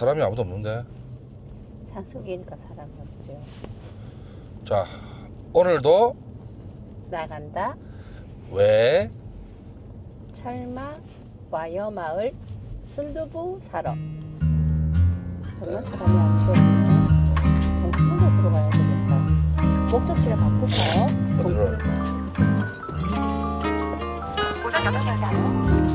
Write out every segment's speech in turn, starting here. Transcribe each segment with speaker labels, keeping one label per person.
Speaker 1: 사람이 아무도 없는데.
Speaker 2: 산속이니까 사람이 없죠.
Speaker 1: 자, 오늘도
Speaker 2: 나간다.
Speaker 1: 왜
Speaker 2: 철마 와여 마을 순두부 사러. 정말 사람이 안 보이네. 정신으로 들어가야 되겠다. 목적지를 바꿀까요?
Speaker 1: 어디로?
Speaker 2: 순두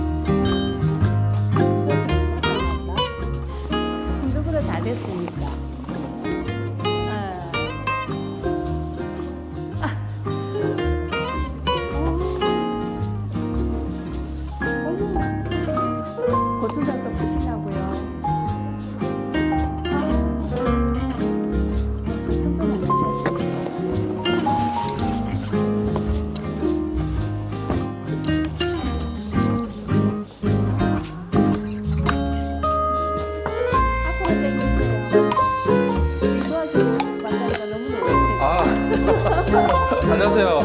Speaker 1: 안녕하세요.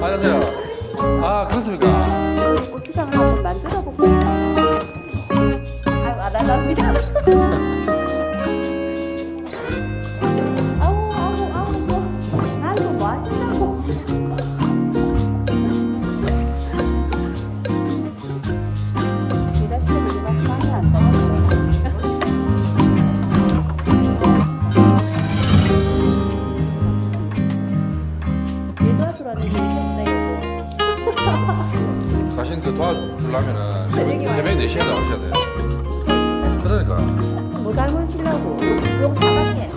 Speaker 1: 안녕하세요. 아, 그렇습니까?
Speaker 2: 고추장을 한번 만들어 볼게요. 아유, 안 나갑니다. 와요.
Speaker 1: 새벽 4시에 나오셔야 돼요. 그러니까.
Speaker 2: 뭐 닮으시려고 욕 사랑해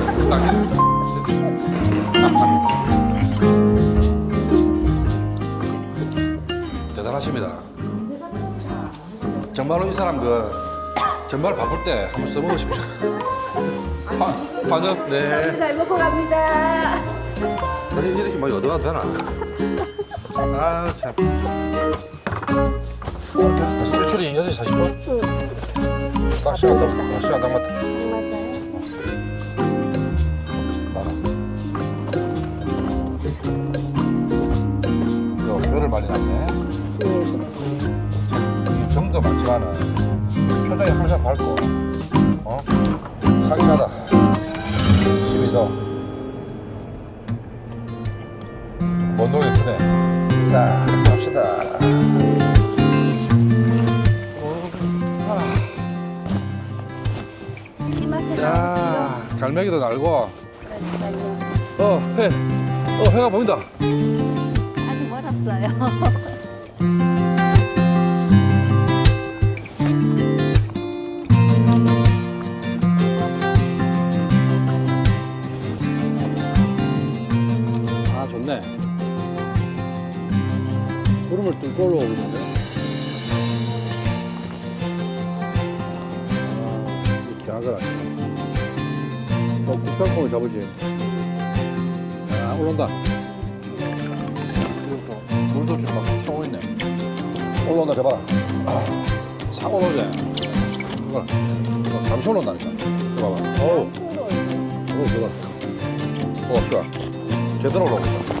Speaker 2: 아쉽다 여
Speaker 1: 정말로 이 사람 그 정말 바쁠 때 한번 써먹으십시오. 화, 환영, 네.
Speaker 2: 잘 먹고 갑니다
Speaker 1: 사실 이렇게 많이 얻어가도 되나? 아, 참. 어, 다시 일출이 6시 40분? 딱 시간 딱, 딱 시간 딱 맞다.
Speaker 2: 맞아요
Speaker 1: 이거 별을 많이 났네. 항상 밝고, 어? 상쾌하다. 12도. 먼 동이 크네. 자, 갑시다. 자, 갈매기도 날고, 어, 해. 어, 해가 보인다.
Speaker 2: 아직 멀었어요
Speaker 1: 구름을 뚫고 올라오고 있는데. 아, 이렇게 하더라. 또 국산콩을 잡으지. 아, 올라온다. 이것도 물도 지금 막 쏘고 있네. 올라온다, 잡아. 아, 싹 올라오지. 이거, 이거 잠시 올라온다니까. 이거 봐봐. 어우, 어우, 좋아. 어, 좋아. 제대로 올라오고 있다.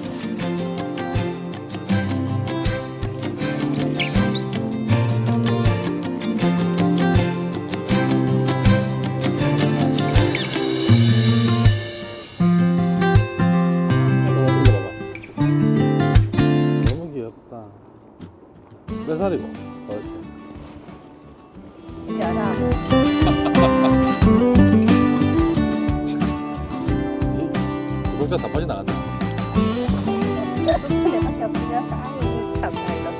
Speaker 1: 살이고?
Speaker 2: 열아
Speaker 1: 구독자 다 빠져 나간다.
Speaker 2: 내밖에 없으면 아유 참 아이고.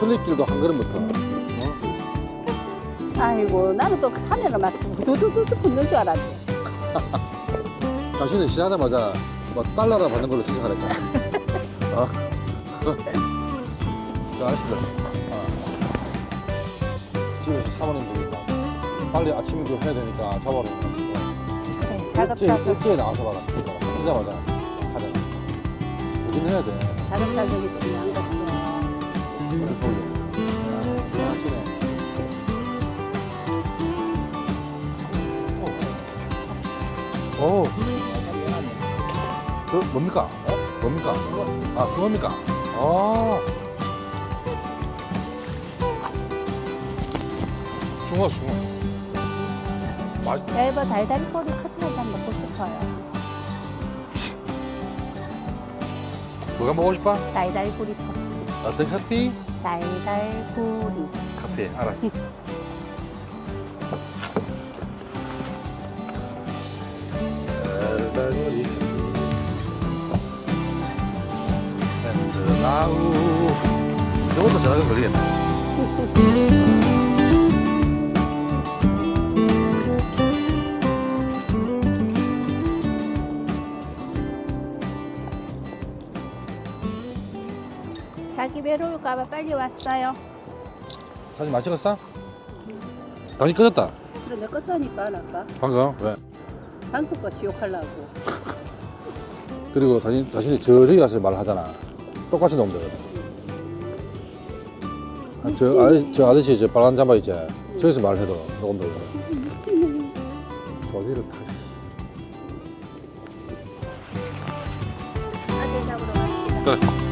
Speaker 1: 천리길도 한 걸음부터. 어?
Speaker 2: 아이고 나는 또 하늘을 막 두두두두 붙는 줄 알았지
Speaker 1: 자신은 시작하자마자 뭐 달러를 받는 걸로 생각하랬다. 어? 저 아시죠? 어. 집에서 사모님 보니까 빨리 아침 그 해야 되니까 잡아놓고 일찍, 일찍 나와서 봐라. 쓰자마자 하자. 여기는 해야 돼.
Speaker 2: 자급자족이 중요한.
Speaker 1: 아. 오. 저 뭡니까? 뭡니까? 아, 숭어입니까? 아. 숭어, 숭어. 맛,
Speaker 2: 얇아 달달이 꼬리 커트해서 한번 먹고 싶어요.
Speaker 1: 뭐가 먹고 싶어?
Speaker 2: 달달구리 커트.
Speaker 1: 어떤 커피?
Speaker 2: 달달구리.
Speaker 1: 커피, 알았어. 달달구리 밴드 나우 저것도 전화가 걸리겠네
Speaker 2: 외로울까봐 빨리 왔어요.
Speaker 1: 사진 많이 찍었어? 당연히 끊었다.
Speaker 2: 그래 내 하니까 아까?
Speaker 1: 방금 왜?
Speaker 2: 방금 거 지옥하려고.
Speaker 1: 그리고 다시, 다시 저리 가서 말하잖아. 똑같이 놈들. 아, 저, 아저씨, 저 아저씨 저 빨간 잠바 있지? 저기서 말해도 녹음도 어디를 타
Speaker 2: 아들 잡으러